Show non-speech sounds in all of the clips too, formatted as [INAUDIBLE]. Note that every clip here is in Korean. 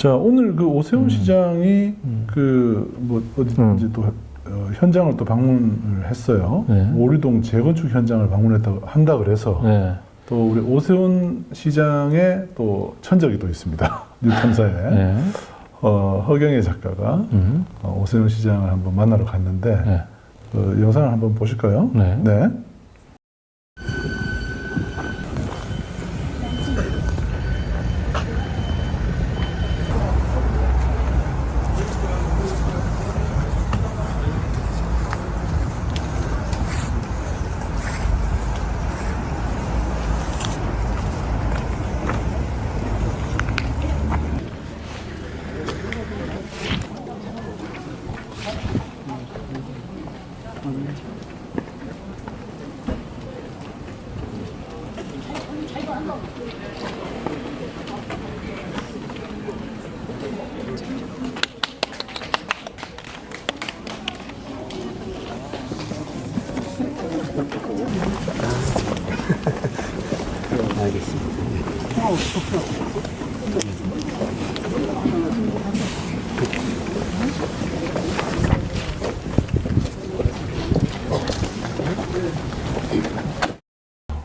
자 오늘 그 오세훈 시장이 음. 그뭐 어디든지 또 어, 현장을 또 방문을 했어요. 네. 오리동 재건축 현장을 방문했다 한다 그래서 네. 또 우리 오세훈 시장의 또 천적이 또 있습니다. [LAUGHS] 뉴탐사에 네. 어, 허경혜 작가가 음. 어, 오세훈 시장을 한번 만나러 갔는데 네. 그 영상을 한번 보실까요? 네. 네.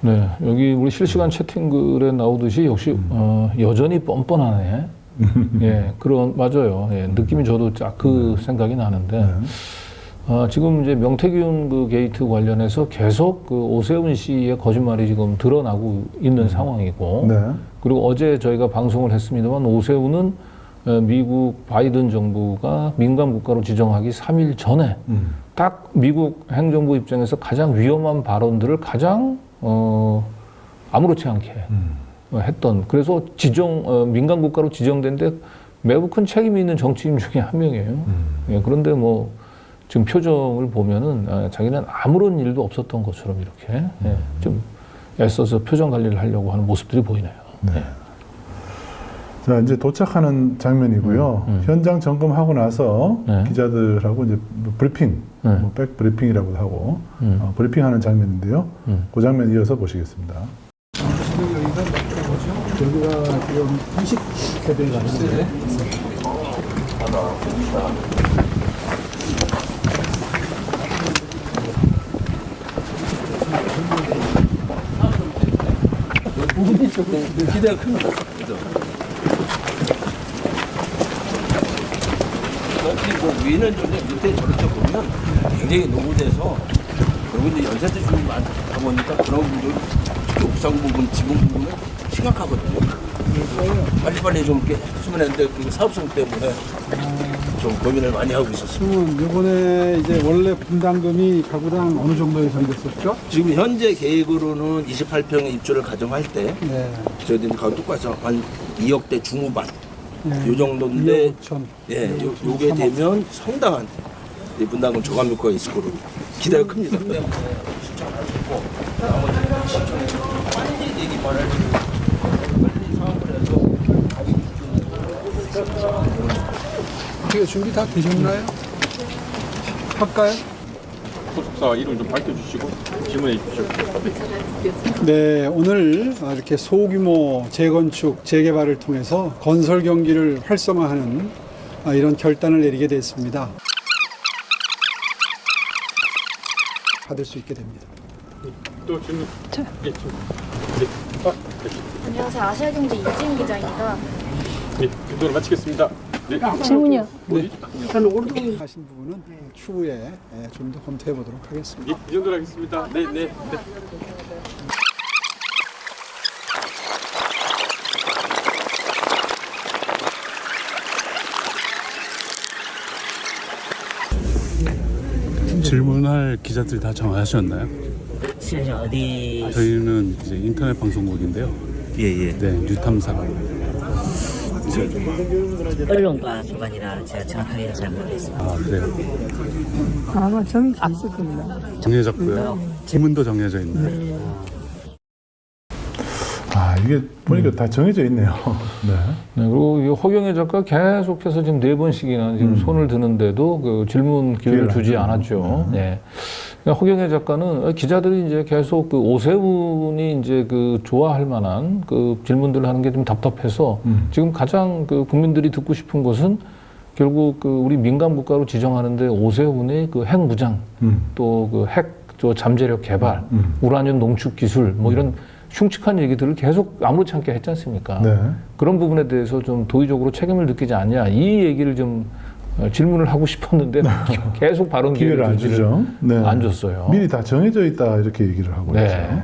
네. 여기 우리 실시간 채팅글에 나오듯이 역시 어, 여전히 뻔뻔하네. 예, 그런 맞아요. 예, 느낌이 저도 딱그 생각이 나는데 네. 아, 지금 이제 명태균 그 게이트 관련해서 계속 그 오세훈 씨의 거짓말이 지금 드러나고 있는 상황이고 네. 그리고 어제 저희가 방송을 했습니다만 오세훈은 어, 미국 바이든 정부가 민간 국가로 지정하기 3일 전에 음. 딱 미국 행정부 입장에서 가장 위험한 발언들을 가장 어, 아무렇지 않게 음. 어, 했던 그래서 지정 어, 민간 국가로 지정된데 매우 큰 책임이 있는 정치인 중에 한 명이에요. 음. 예, 그런데 뭐 지금 표정을 보면은 아, 자기는 아무런 일도 없었던 것처럼 이렇게 예, 좀 애써서 표정 관리를 하려고 하는 모습들이 보이네요. 네. 자 이제 도착하는 장면이고요. 음, 음. 현장 점검하고 나서 네. 기자들하고 이제 뭐 브리핑, 네. 뭐 백 브리핑이라고도 하고 음. 어, 브리핑하는 장면인데요. 음. 그 장면 이어서 보시겠습니다. 여기가 지금 20세대가 있는데 기대가 큽니다. 그죠? 특히 뭐 위는 좀 이제 밑에 저렇게 보면 굉장히 노후돼서 그리고 이제 연세대 좀 많다 보니까 그런 특히 옥상 부분, 지붕 부분은 심각하거든요. 빨리빨리 좀 이렇게 했으면 했는데 그 사업성 때문에 좀 고민을 많이 하고 있었습니다. 이번에 이제 원래 분담금이 가구당 어느 정도 예상됐었죠? 지금 현재 계획으로는 28평의 입주를 가정할 때 네. 저희들이 가격 똑같이 한 2억대 중후반 네. 요 정도인데 2억 5천. 예, 요, 요게 되면 상당한 이 분담금 저감 효과가 있을 거로 기대가 큽니다. 어떻게 준비 다 되셨나요? 할까요? 소속사 이름 좀 밝혀주시고 질문해 주십시오. 네, 오늘 이렇게 소규모 재건축, 재개발을 통해서 건설 경기를 활성화하는 아, 이런 결단을 내리게 됐습니다. 받을 수 있게 됩니다. 또 질문. 예, 질문. 네. 아, 네. 안녕하세요. 아시아경제 이지은 기자입니다. 네, 이도로 마치겠습니다. 네. 질문이요. 하신 부분은 추후에 좀 더 검토해 보도록 하겠습니다. 예, 이 정도로 하겠습니다. 네, 네, 네. 질문할 기자들 다 정하셨나요? 지금 어디 저희는 이제 인터넷 방송국인데요. 예예 네, 뉴탐사. 언론과 기관이라 제가 정확하게 잘 모르겠습니다. 아, 그래요. 아마 정이 없을 겁니다. 정해졌고요. 질문도 정해져 있나요? 아 이게 보니까 다 정해져 있네요. [LAUGHS] 네. 네, 그리고 이 허경혜 작가 계속해서 지금 네 번씩이나 지금 손을 드는데도 그 질문 기회를 주지 안 않았죠. 네. 허경혜 작가는 기자들이 이제 계속 그 오세훈이 이제 그 좋아할 만한 그 질문들을 하는 게 좀 답답해서 음. 지금 가장 그 국민들이 듣고 싶은 것은 결국 그 우리 민간 국가로 지정하는데 오세훈의 그 핵 무장 음. 또그핵저 잠재력 개발, 음. 우라늄 농축 기술 뭐 이런 흉측한 얘기들을 계속 아무렇지 않게 했지 않습니까? 네. 그런 부분에 대해서 좀 도의적으로 책임을 느끼지 않냐 이 얘기를 좀 어, 질문을 하고 싶었는데 [LAUGHS] 계속 발언 기회를 안 주죠. 네. 안 줬어요. 미리 다 정해져 있다 이렇게 얘기를 하고 네. 있죠.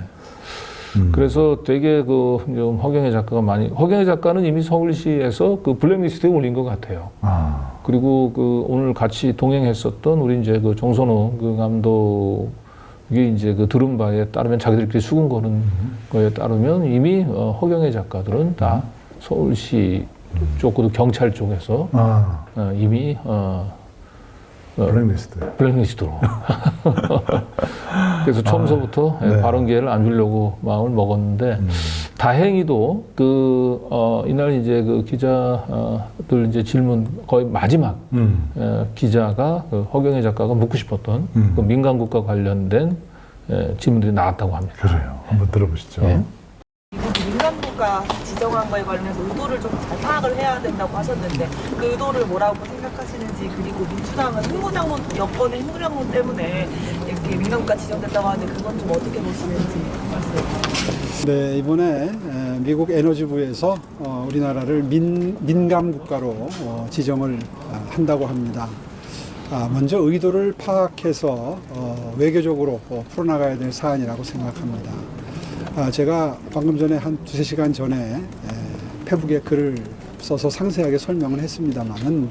음. 그래서 되게 그좀 허경혜 작가가 많이 허경혜 작가는 이미 서울시에서 그 블랙리스트에 올린 것 같아요. 아, 그리고 그 오늘 같이 동행했었던 우리 이제 그 정선호 그 감독 이 이제 그 들은 바에 따르면 자기들끼리 수긍 거는 거에 따르면 이미 어, 허경혜 작가들은 다 서울시 쪽도 경찰 쪽에서 아, 어, 이미 어, 어, 블랙리스트. 블랙리스트로. [LAUGHS] 그래서 처음서부터 네. 발언 기회를 안 주려고 마음을 먹었는데 음. 다행히도 그 어, 이날 이제 그 기자들 이제 질문 거의 마지막 음. 에, 기자가 그 허경혜 작가가 묻고 싶었던 음. 그 민간국가 관련된 에, 질문들이 나왔다고 합니다. 그래요. 한번 들어보시죠. 네. 민간국가 지정한 거에 관련해서 의도를 좀 잘 파악을 해야 된다고 하셨는데 그 의도를 뭐라고 생각하시는지 그리고 민주당은 핵무장론 여권의 핵무장론 때문에 이렇게 민간국가 지정됐다고 하는데 그건 좀 어떻게 보시는지 말씀. 네, 이번에 에, 미국 에너지부에서 어, 우리나라를 민, 민감 국가로 어, 지정을 아, 한다고 합니다. 아, 먼저 의도를 파악해서 어, 외교적으로 어, 풀어나가야 될 사안이라고 생각합니다. 아, 제가 방금 전에 한 두세 시간 전에 에, 페북에 글을 써서 상세하게 설명을 했습니다만은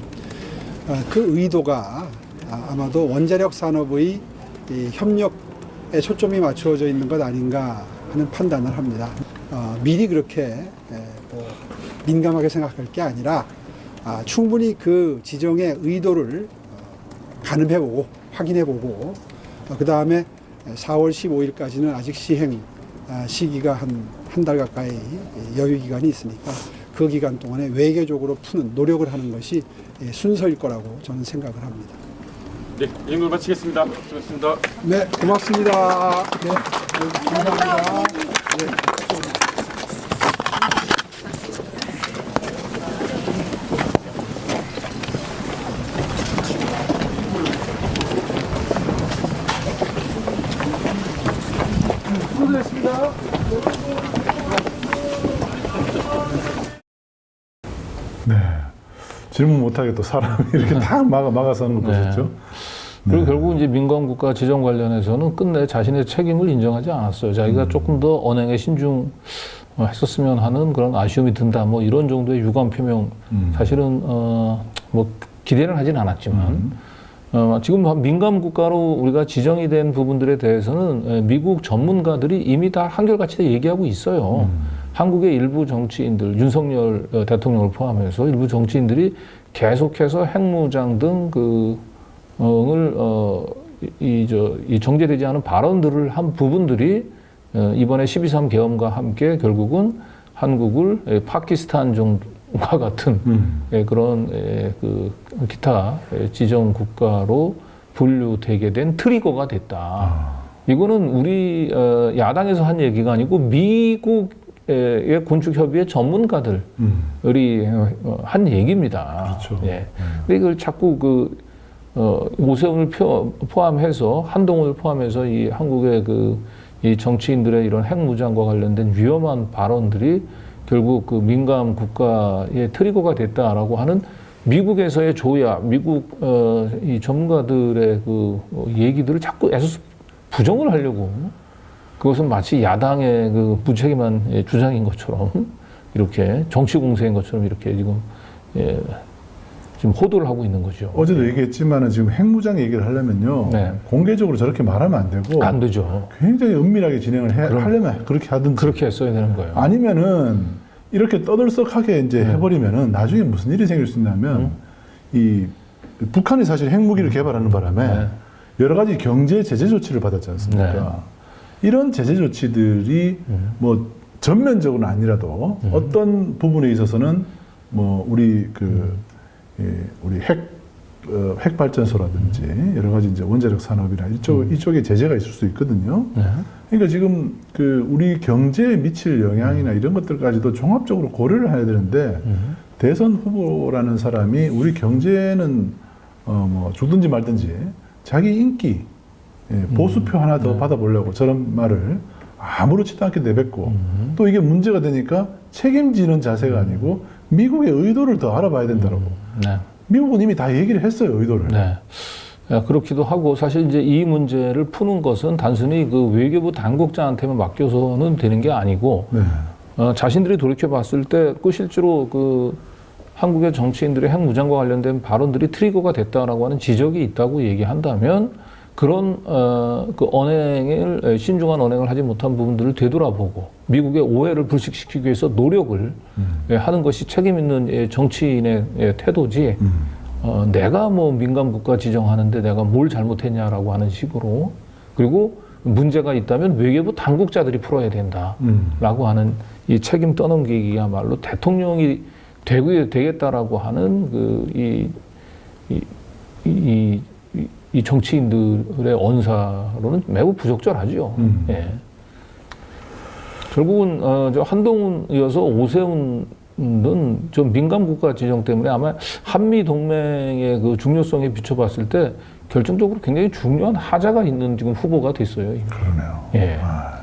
아, 그 의도가 아, 아마도 원자력 산업의 이 협력에 초점이 맞추어져 있는 것 아닌가 하는 판단을 합니다. 어, 미리 그렇게 에, 뭐 민감하게 생각할 게 아니라 아, 충분히 그 지정의 의도를 어, 가늠해보고 확인해보고 어, 그 다음에 4월 15일까지는 아직 시행 아, 시기가 한 한 달 가까이 여유 기간이 있으니까 그 기간 동안에 외교적으로 푸는 노력을 하는 것이 예, 순서일 거라고 저는 생각을 합니다. 네, 이 정도 마치겠습니다. 수고하셨습니다. 네, 고맙습니다. 네. 네. 네. 질문 못하게 또 사람이 이렇게 다 막아, 막아서 하는 거 네. 보셨죠? 그리고 네. 결국 이제 민간국가 지정 관련해서는 끝내 자신의 책임을 인정하지 않았어요. 자기가 조금 더 언행에 신중 했었으면 하는 그런 아쉬움이 든다. 뭐 이런 정도의 유감 표명 음. 사실은 어, 뭐 기대는 하진 않았지만 음. 어, 지금 민간 국가로 우리가 지정이 된 부분들에 대해서는 에, 미국 전문가들이 이미 다 한결같이 다 얘기하고 있어요. 음. 한국의 일부 정치인들, 윤석열 어, 대통령을 포함해서 일부 정치인들이 계속해서 핵무장 등그 어 을 어, 어이저 이 정제되지 않은 발언들을 한 부분들이 어, 이번에 12.3 계엄과 함께 결국은 한국을 에, 파키스탄 정과 [LAUGHS] 같은 음. 예, 그런 예, 그 기타 예, 지정 국가로 분류되게 된 트리거가 됐다. 아. 이거는 우리 어, 야당에서 한 얘기가 아니고 미국의 건축협의회 전문가들이 음. 어, 한 얘기입니다. 그렇죠. 예. 근데 이걸 자꾸 그 어, 오세훈을 표- 포함해서 한동훈을 포함해서 이 한국의 그 이 정치인들의 이런 핵무장과 관련된 위험한 발언들이 결국 그 민감 국가의 트리거가 됐다라고 하는 미국에서의 조야, 미국 어, 이 전문가들의 그 어, 얘기들을 자꾸 애써 부정을 하려고. 그것은 마치 야당의 그 무책임한 예, 주장인 것처럼 이렇게 정치 공세인 것처럼 이렇게 지금 예, 지금 호도를 하고 있는 거죠. 어제도 얘기했지만은 지금 핵무장 얘기를 하려면요. 네. 공개적으로 저렇게 말하면 안 되고 안 되죠. 굉장히 은밀하게 진행을 해, 그럼. 하려면 그렇게 하든지 그렇게 했어야 되는 거예요. 아니면은 이렇게 떠들썩하게 이제 네. 해버리면은 나중에 무슨 일이 생길 수 있냐면 이 북한이 사실 핵무기를 개발하는 바람에 네. 여러 가지 경제 제재 조치를 받았지 않습니까? 이런 제재 조치들이 음. 뭐 전면적으로는 아니라도 어떤 부분에 있어서는 뭐 우리 그 음. 예, 우리 핵 어, 핵 발전소라든지 여러 가지 이제 원자력 산업이나 이쪽 이쪽에 제재가 있을 수 있거든요. 네. 그러니까 지금 그 우리 경제에 미칠 영향이나 이런 것들까지도 종합적으로 고려를 해야 되는데 음. 대선 후보라는 사람이 우리 경제는 어 뭐 죽든지 말든지 자기 인기 예, 보수표 하나 더 받아보려고 저런 말을 아무렇지도 않게 내뱉고 또 이게 문제가 되니까 책임지는 자세가 아니고 미국의 의도를 더 알아봐야 된다고. 네. 미국은 이미 다 얘기를 했어요 의도를. 네. 예, 그렇기도 하고 사실 이제 이 문제를 푸는 것은 단순히 그 외교부 당국자한테만 맡겨서는 되는 게 아니고 네. 어, 자신들이 돌이켜 봤을 때 그 실제로 그 한국의 정치인들의 핵무장과 관련된 발언들이 트리거가 됐다라고 하는 지적이 있다고 얘기한다면 그런 어, 그 언행을 에, 신중한 언행을 하지 못한 부분들을 되돌아보고 미국의 오해를 불식시키기 위해서 노력을 예, 하는 것이 책임 있는 예, 정치인의 예, 태도지. 음. 어, 내가 뭐 민간 국가 지정하는데 내가 뭘 잘못했냐라고 하는 식으로 그리고 문제가 있다면 외교부 당국자들이 풀어야 된다라고 음. 하는 이 책임 떠넘기기야말로 대통령이 되고 되겠다라고 하는 그이 이, 이, 이, 이 정치인들의 언사로는 매우 부적절하죠. 음. 예. 결국은 어, 저 한동훈 이어서 오세훈은 좀 민감 국가 지정 때문에 아마 한미 동맹의 그 중요성에 비춰봤을 때 결정적으로 굉장히 중요한 하자가 있는 지금 후보가 됐어요. 이미. 그러네요. 예. 아,